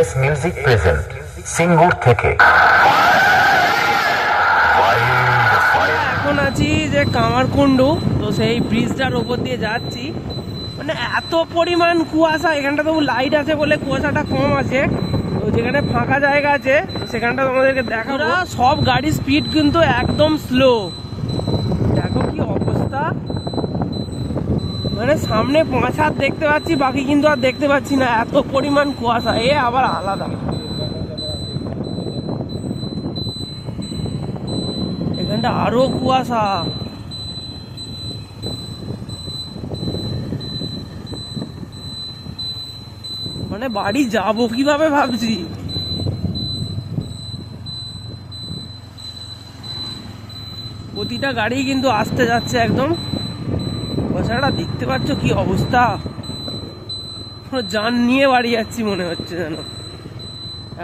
S music present Singur থেকে। এখন আছি যে কামারকুণ্ডু তো সেই ব্রিজটার ওপর দিয়ে যাচ্ছি। মানে এত পরিমাণ কুয়াশা এখানটা তবু লাইট আছে বলে কুয়াশাটা কম আছে। তো যেখানে ফাঁকা জায়গা আছে সেখানটা তোমাদেরকে দেখাবো। সব গাড়ির স্পিড কিন্তু একদম স্লো দেখো কি অবস্থা মানে সামনে পাঁচ হাত দেখতে পাচ্ছি, বাকি কিন্তু আর দেখতে পাচ্ছি না। এত পরিমাণ কুয়াশা, এ আবার আলাদা। এখানটা আরও কুয়াশা। মানে বাড়ি যাব কীভাবে ভাবছি? প্রতিটা গাড়ি কিন্তু আসতে যাচ্ছে একদম। কুয়াশাটা দেখতে পাচ্ছ কি অবস্থা? যান নিয়ে বাড়ি যাচ্ছি মনে হচ্ছে যেন।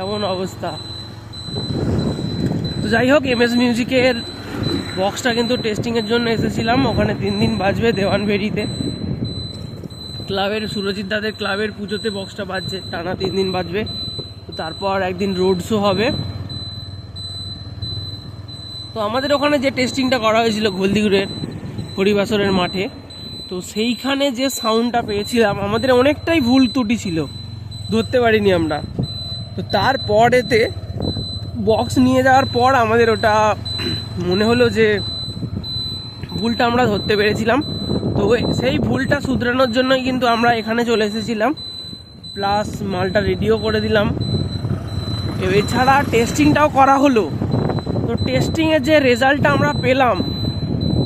এমন অবস্থা। তো যাই হোক এম এস মিউজিকের বক্সটা কিন্তু টেস্টিংয়ের জন্য এসেছিলাম। ওখানে তিন দিন বাজবে দেওয়ানবেরিতে ক্লাবের, সুরজিৎ দাদের ক্লাবের পুজোতে বক্সটা বাজছে। টানা তিন দিন বাজবে। তারপর একদিন রোড শো হবে। তো আমাদের ওখানে যে টেস্টিংটা করা হয়েছিল ঘলদিগুড়ের হরিবাসরের মাঠে তো সেইখানে যে সাউন্ডটা পেয়েছিলাম, আমাদের অনেকটাই ভুল ত্রুটি ছিল। ধরতে পারিনি আমরা। তো তারপরেতে বক্স নিয়ে যাওয়ার পর আমাদের ওটা মনে হলো যে ভুলটা আমরা ধরতে পেরেছিলাম। তো সেই ভুলটা শুধরানোর জন্যই কিন্তু আমরা এখানে চলে এসেছিলাম। প্লাস মালটা রেডিও করে দিলাম। এছাড়া টেস্টিংটাও করা হলো। তো টেস্টিংয়ের যে রেজাল্টটা আমরা পেলাম,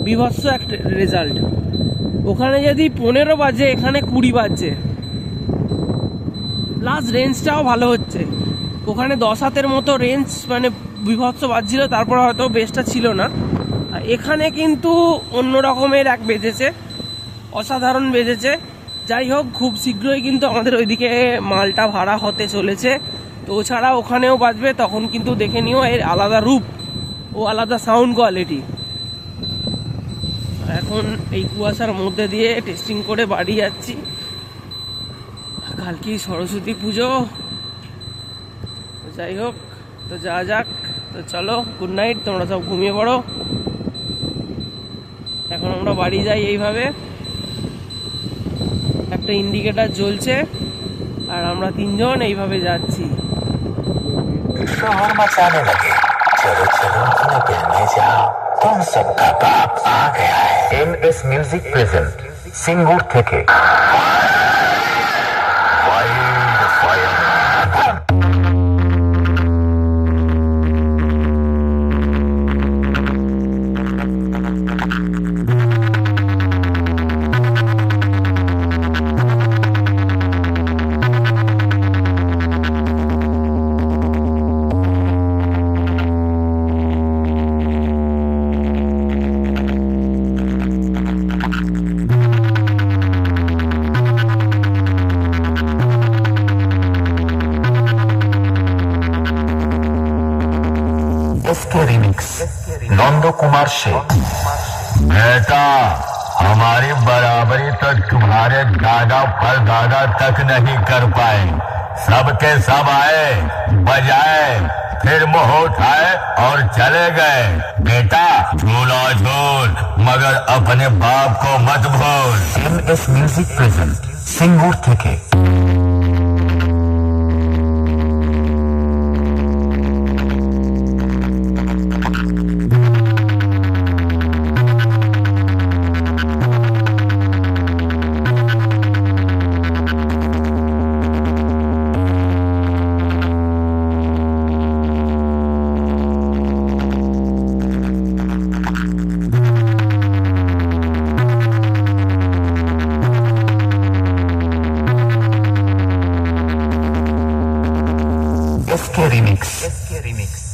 বিভৎস একটা রেজাল্ট ওখানে যদি পনেরো বাজে, এখানে কুড়ি বাজছে। প্লাস রেঞ্জটাও ভালো হচ্ছে। ওখানে দশ হাতের মতো রেঞ্জ মানে বিভৎস বাজছিল, তারপর হয়তো বেসটা ছিল না। এখানে কিন্তু অন্য রকমের এক বেজেছে, অসাধারণ বেজেছে। যাই হোক, খুব শীঘ্রই কিন্তু আমাদের ওইদিকে মালটা ভাড়া হতে চলেছে। তো ছাড়া ওখানেও বাজবে, তখন কিন্তু দেখে নিও, এর আলাদা রূপ ও আলাদা সাউন্ড কোয়ালিটি এখন এই কুয়াশার মধ্যে দিয়ে টেস্টিং করে বাড়ি যাচ্ছি কালকেই সরস্বতী পুজো তো যাই হোক তো যা যাক তো চলো গুড নাইট তোমরা সব ঘুমিয়ে পড়ো এখন আমরা বাড়ি যাই এইভাবে একটা ইন্ডিকেটার জ্বলছে আর আমরা তিনজন এইভাবে যাচ্ছি शोर मचाने लगे चलो चलो निकलने जाओ कॉन्सेप्ट का बाप आ गया है M S music present singer थे नंद कुमार से बेटा, हमारी बराबरी तो तुम्हारे दादा पर दादा तक नहीं कर पाए। सबके सब आए, बजाए, फिर मुँह उठाए और चले गए। बेटा, झूला झूल, मगर अपने बाप को मत भूल। M S music present singer थे Remix. Remix.